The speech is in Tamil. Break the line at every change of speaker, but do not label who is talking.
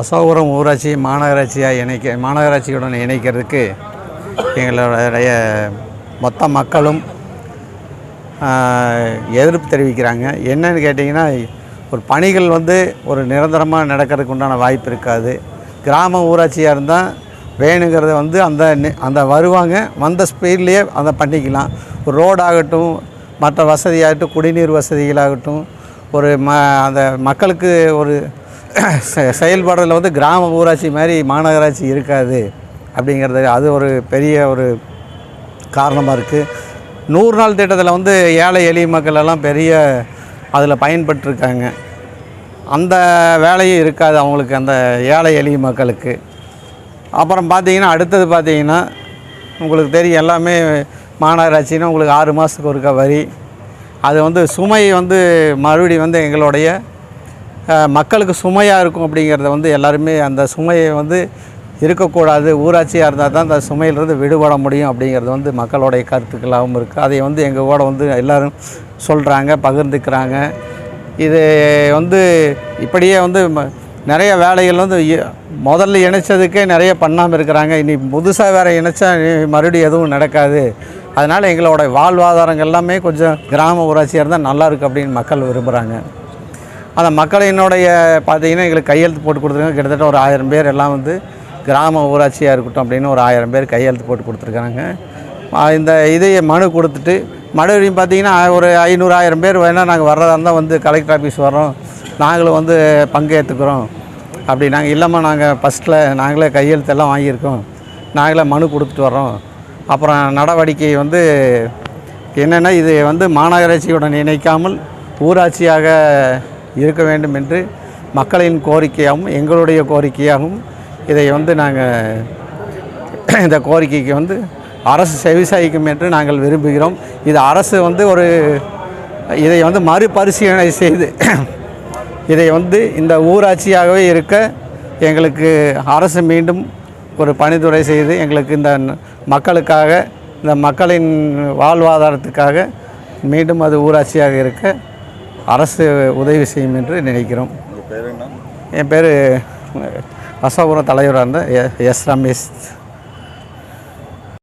அசோகபுரம் ஊராட்சி மாநகராட்சியாக இணைக்க மாநகராட்சியுடன் இணைக்கிறதுக்கு எங்களுடைய மொத்த மக்களும் எதிர்ப்பு தெரிவிக்கிறாங்க. என்னன்னு கேட்டிங்கன்னா ஒரு பணிகள் வந்து ஒரு நிரந்தரமாக நடக்கிறதுக்கு உண்டான வாய்ப்பு இருக்காது. கிராம ஊராட்சியாக இருந்தால் வேணுங்கிறத வந்து அந்த நி- அந்த வருவாங்க வந்த ஸ்பீட்லேயே அதை பண்ணிக்கலாம். ஒரு ரோடாகட்டும் மற்ற வசதியாகட்டும் குடிநீர் வசதிகளாகட்டும் ஒரு ம அந்த மக்களுக்கு ஒரு செயல்படுறதுல வந்து கிராம ஊராட்சி மாதிரி மாநகராட்சி இருக்காது அப்படிங்கிறது அது ஒரு பெரிய ஒரு காரணமாக இருக்குது நூறு நாள் திட்டத்தில் வந்து ஏழை எளிய மக்கள் எல்லாம் பெரிய அதில் பயன்பட்டுருக்காங்க அந்த வேலையும் இருக்காது அவங்களுக்கு அந்த ஏழை எளிய மக்களுக்கு. அப்புறம் பார்த்தீங்கன்னா அடுத்தது பார்த்தீங்கன்னா உங்களுக்கு தெரியும் எல்லாமே மாநகராட்சின்னா உங்களுக்கு ஆறு மாதத்துக்கு ஒருக்கா வரி. அது வந்து சுமை வந்து மறுபடியும் வந்து எங்களுடைய மக்களுக்கு சுமையாக இருக்கும் அப்படிங்கிறத வந்து எல்லாருமே அந்த சுமையை வந்து இருக்கக்கூடாது. ஊராட்சியாக இருந்தால் தான் அந்த சுமையிலிருந்து விடுபட முடியும் அப்படிங்கிறது வந்து மக்களுடைய கருத்துக்களாகவும் இருக்குது அதை வந்து எங்கள் கூட வந்து எல்லோரும் சொல்கிறாங்க பகிர்ந்துக்கிறாங்க. இது வந்து இப்படியே வந்து ம- நிறைய வேலைகள் வந்து முதல்ல இணைச்சதுக்கே நிறைய பண்ணாமல் இருக்கிறாங்க. இனி புதுசாக வேறு இணைச்சா மறுபடியும் எதுவும் நடக்காது. அதனால் எங்களோட வாழ்வாதாரங்கள் எல்லாமே கொஞ்சம் கிராம ஊராட்சியாக இருந்தால் நல்லாயிருக்கு அப்படின்னு மக்கள் விரும்புகிறாங்க அந்த மக்களினுடைய பார்த்தீங்கன்னா எங்களுக்கு கையெழுத்து போட்டு கொடுத்துருக்காங்க. கிட்டத்தட்ட ஒரு ஆயிரம் பேர் எல்லாம் வந்து கிராம ஊராட்சியாக இருக்கட்டும் அப்படின்னு ஒரு ஆயிரம் பேர் கையெழுத்து போட்டு கொடுத்துருக்காங்க. இந்த இதையே மனு கொடுத்துட்டு மறுபடியும் பார்த்தீங்கன்னா ஒரு ஐநூறு ஆயிரம் பேர் வேணால் நாங்கள் வர்றதா இருந்தால் வந்து கலெக்டர் ஆஃபீஸ் வரோம் நாங்களும் வந்து பங்கேற்றுக்கிறோம் அப்படி நாங்கள் இல்லாமல் நாங்கள் ஃபஸ்ட்டில் நாங்களே கையெழுத்தெல்லாம் வாங்கியிருக்கோம். நாங்களே மனு கொடுத்துட்டு வரோம் அப்புறம் நடவடிக்கை வந்து என்னென்னா இது வந்து மாநகராட்சியுடன் இணைக்காமல் ஊராட்சியாக இருக்க வேண்டும் என்று மக்களின் கோரிக்கையாகவும் எங்களுடைய கோரிக்கையாகவும் இதை வந்து நாங்கள் இந்த கோரிக்கைக்கு வந்து அரசு செவிசாய்க்கும் என்று நாங்கள் விரும்புகிறோம். இது அரசு வந்து ஒரு இதை வந்து மறுபரிசீலனை செய்து இதை வந்து இந்த ஊராட்சியாகவே இருக்க எங்களுக்கு அரசு மீண்டும் ஒரு பணித்துறை செய்து எங்களுக்கு இந்த மக்களுக்காக இந்த மக்களின் வாழ்வாதாரத்துக்காக மீண்டும் அது ஊராட்சியாக இருக்க அரசு உதவி செய்யும் என்று நினைக்கிறோம்.
உங்கள் பேர் என்ன?
என் பேர் அசோகபுரம் தலைவராக இருந்த எஸ் ரமேஷ்.